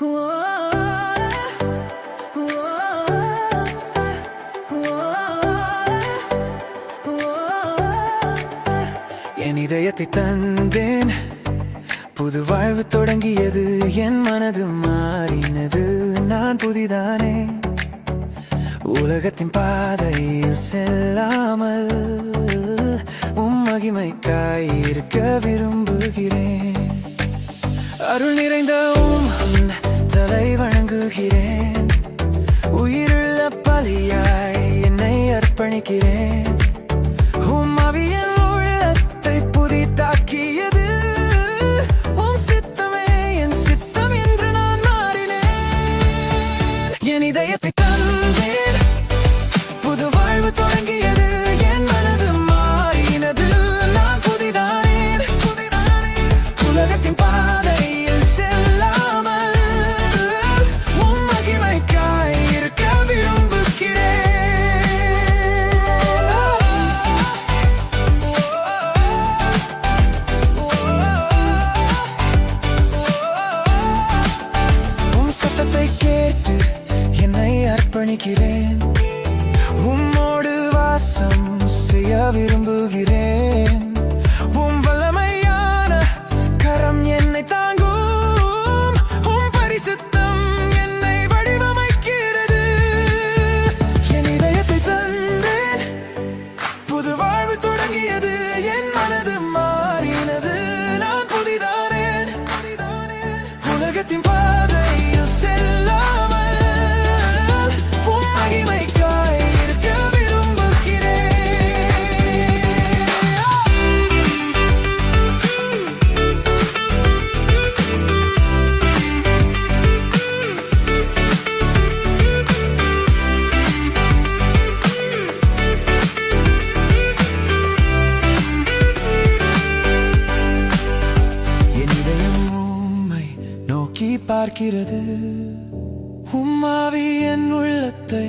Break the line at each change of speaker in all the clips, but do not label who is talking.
என் இதயத்தை தந்தேன். புது வாழ்வு தொடங்கியது என் மனது மாறினது. நான் புதிதானே. உலகத்தின் பாதையில் செல்லாமல் உம் மகிமைக்காய் இருக்க விரும்புகிறேன். அருள் நிறைந்த உம் அர்ப்பணிக்கிறேன் உம் அர்ப்பணிக்கிறேன் உம்மோடு வாசம் செய்ய விரும்புகிறேன். நோக்கி பார்க்கிறது. உம்மாவி என் உள்ளத்தை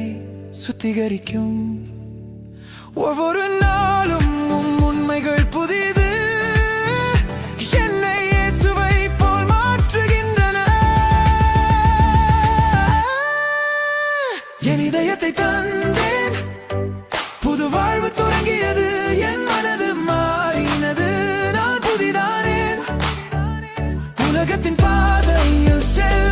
சுத்திகரிக்கும். ஒவ்வொரு நாளும் உம் உண்மைகள் புதிது nothing bother yourself